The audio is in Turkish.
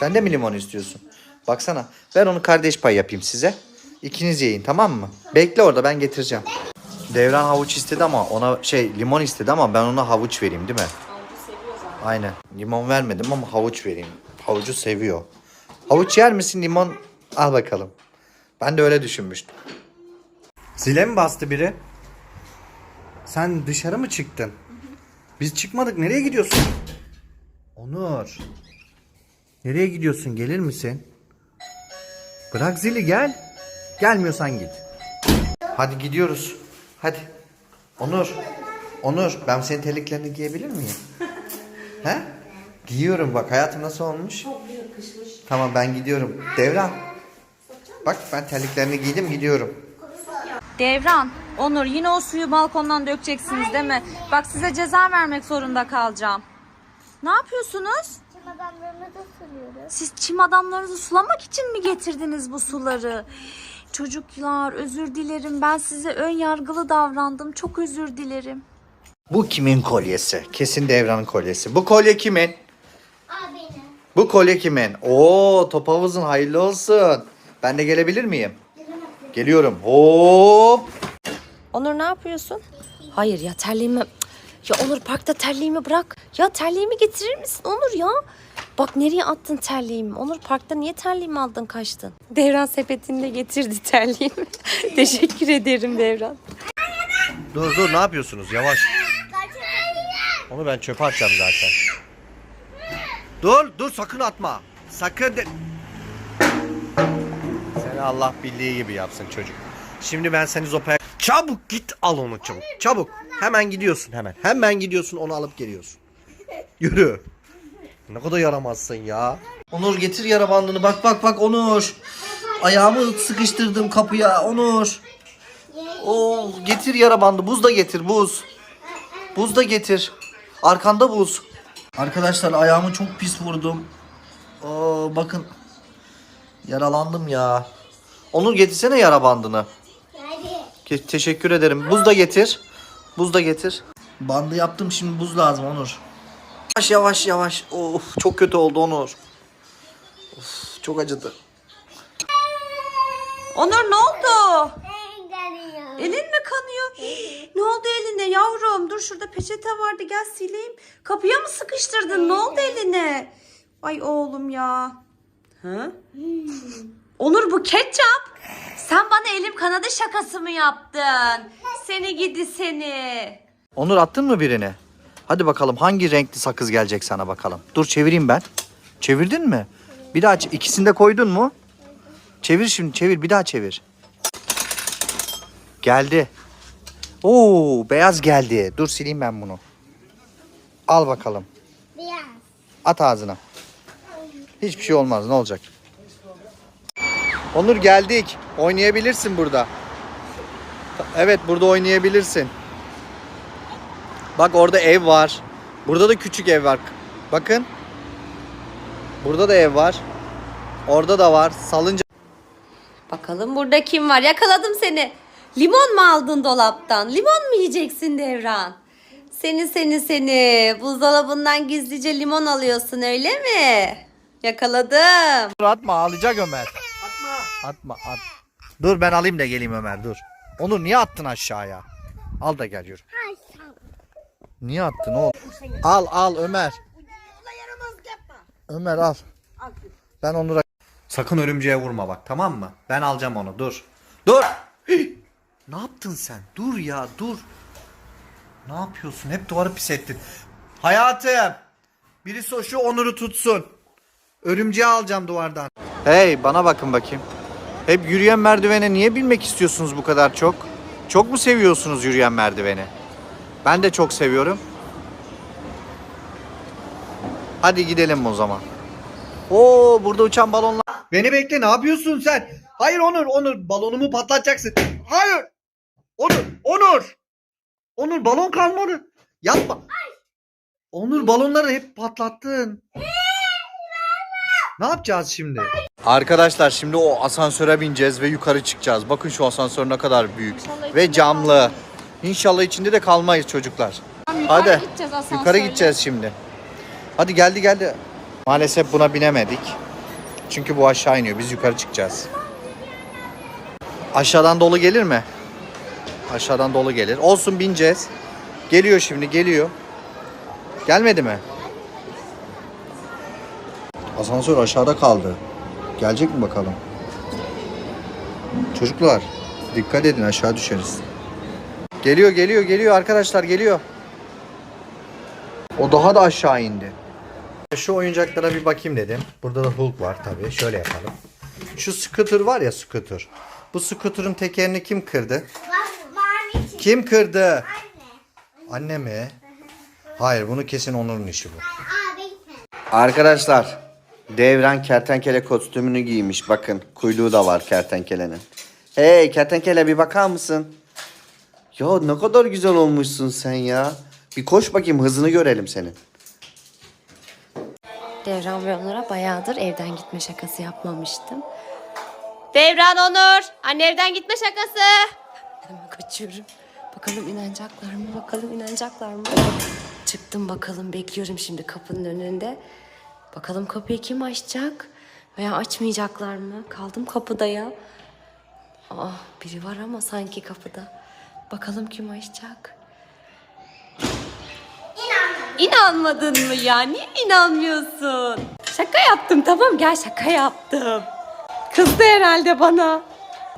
Sen de mi limon istiyorsun? Baksana. Ben onu kardeş pay yapayım size. İkiniz yiyin tamam mı? Bekle orada ben getireceğim. Devran havuç istedi ama ona şey limon istedi ama ben ona havuç vereyim değil mi? Aynen. Limon vermedim ama havuç vereyim. Havucu seviyor. Havuç yer misin limon? Al bakalım. Ben de öyle düşünmüştüm. Zile mi bastı biri? Sen dışarı mı çıktın? Biz çıkmadık. Nereye gidiyorsun? Onur. Nereye gidiyorsun? Gelir misin? Bırak zili gel. Gelmiyorsan git. Hadi gidiyoruz. Hadi. Onur. Onur ben senin terliklerini giyebilir miyim? He? Giyiyorum bak hayatım nasıl olmuş? Tamam ben gidiyorum. Devran. Bak ben terliklerini giydim gidiyorum. Devran, Onur yine o suyu balkondan dökeceksiniz değil mi? Bak size ceza vermek zorunda kalacağım. Ne yapıyorsunuz? Da suluyoruz. Siz çim adamlarınızı sulamak için mi getirdiniz bu suları? Çocuklar özür dilerim. Ben size ön yargılı davrandım. Çok özür dilerim. Bu kimin kolyesi? Kesin Devran'ın kolyesi. Bu kolye kimin? Abinin. Bu kolye kimin? Oo top havuzun hayırlı olsun. Ben de gelebilir miyim? Geliyorum. Hop. Onur ne yapıyorsun? Hayır ya terliğimi... Ya Onur parkta terliğimi bırak. Ya terliğimi getirir misin Onur ya? Bak nereye attın terliğimi? Onur parkta niye terliğimi aldın kaçtın? Devran sepetinde getirdi terliğimi. Teşekkür ederim Devran. Dur dur ne yapıyorsunuz? Yavaş. Onu ben çöpe atacağım zaten. Dur dur sakın atma. Sakın de... Seni Allah bildiği gibi yapsın çocuk. Şimdi ben seni zopaya... Çabuk git al onu çabuk. Çabuk. Hemen gidiyorsun hemen. Hemen gidiyorsun onu alıp geliyorsun. Yürü. Ne kadar yaramazsın ya. Onur getir yara bandını. Bak bak bak Onur. Ayağımı sıkıştırdım kapıya Onur. Oo, getir yara bandı. Buz da getir buz. Buz da getir. Arkanda buz. Arkadaşlar ayağımı çok pis vurdum. Oo, bakın. Yaralandım ya. Onur getirsene yara bandını. Ke- teşekkür ederim. Buz da getir. Buz da getir. Bandı yaptım şimdi buz lazım Onur. Yavaş yavaş yavaş. Of çok kötü oldu Onur. Of, çok acıdı. Onur ne oldu? Elin mi kanıyor? ne oldu eline yavrum? Dur şurada peçete vardı gel sileyim. Kapıya mı sıkıştırdın? Ne oldu eline? Ay oğlum ya. Hı? Onur bu ketçap. Sen bana elim kanadı şakası mı yaptın? Seni gidi seni. Onur attın mı birini? Hadi bakalım hangi renkli sakız gelecek sana bakalım. Dur çevireyim ben. Çevirdin mi? Bir daha ikisini de koydun mu? Çevir şimdi çevir bir daha çevir. Geldi. Oo beyaz geldi. Dur sileyim ben bunu. Al bakalım. Biraz. At ağzına. Hiçbir şey olmaz ne olacak? Onur geldik. Oynayabilirsin burada. Evet burada oynayabilirsin. Bak orada ev var. Burada da küçük ev var. Bakın. Burada da ev var. Orada da var. Salınca Bakalım burada kim var? Yakaladım seni. Limon mu aldın dolaptan? Limon mu yiyeceksin Devran? Seni seni seni. Buzdolabından gizlice limon alıyorsun öyle mi? Yakaladım. Dur atma ağlayacak Ömer. Atma. Atma at. Dur ben alayım da geleyim Ömer dur. Onur niye attın aşağıya? Al da gel yürü. Niye attın oğlum? Al al Ömer. Ömer al. Ben Onur'a... Sakın örümceğe vurma bak tamam mı? Ben alacağım onu dur. Dur. Ne yaptın sen? Dur ya dur. Ne yapıyorsun? Hep duvarı pis ettin. Hayatım. Birisi o- şu Onur'u tutsun. Örümceği alacağım duvardan. Hey bana bakın bakayım. Hep yürüyen merdivene niye binmek istiyorsunuz bu kadar çok? Çok mu seviyorsunuz yürüyen merdiveni? Ben de çok seviyorum. Hadi gidelim o zaman. Oo burada uçan balonlar. Beni bekle ne yapıyorsun sen? Hayır Onur Onur balonumu patlatacaksın. Hayır. Onur Onur. Onur balon kalmadı. Yapma. Onur balonları hep patlattın. Ne yapacağız şimdi? Arkadaşlar şimdi o asansöre bineceğiz ve yukarı çıkacağız. Bakın şu asansör ne kadar büyük ve camlı. İnşallah içinde de kalmayız çocuklar. Hadi gideceğiz asansörle. yukarı gideceğiz şimdi. Hadi geldi geldi. Maalesef buna binemedik. Çünkü bu aşağı iniyor. Biz yukarı çıkacağız. Aşağıdan dolu gelir mi? Aşağıdan dolu gelir. Olsun bineceğiz. Geliyor şimdi geliyor. Gelmedi mi? Asansör aşağıda kaldı. Gelecek mi bakalım? Çocuklar dikkat edin aşağı düşeriz. Geliyor geliyor geliyor arkadaşlar geliyor. O daha da aşağı indi. Şu oyuncaklara bir bakayım dedim. Burada da Hulk var tabii. Şöyle yapalım. Şu scooter var ya scooter. Bu scooter'ın tekerini kim kırdı? Kim kırdı? Anne. Anne mi? Hayır bunu kesin Onur'un işi bu. Arkadaşlar Devran kertenkele kostümünü giymiş. Bakın kuyruğu da var kertenkelenin. Hey kertenkele bir bakar mısın? Ya ne kadar güzel olmuşsun sen ya. Bir koş bakayım hızını görelim senin. Devran ve Onur'a bayağıdır evden gitme şakası yapmamıştım. Devran Onur! Anne evden gitme şakası! Hemen kaçıyorum. Bakalım inanacaklar mı? Bakalım inanacaklar mı? Çıktım bakalım bekliyorum şimdi kapının önünde. Bakalım kapıyı kim açacak? Veya açmayacaklar mı? Kaldım kapıda ya. Aa, biri var ama sanki kapıda. Bakalım kim açacak? İnanmadın mı ya? Niye inanmıyorsun? Şaka yaptım tamam gel şaka yaptım. Kızdı herhalde bana.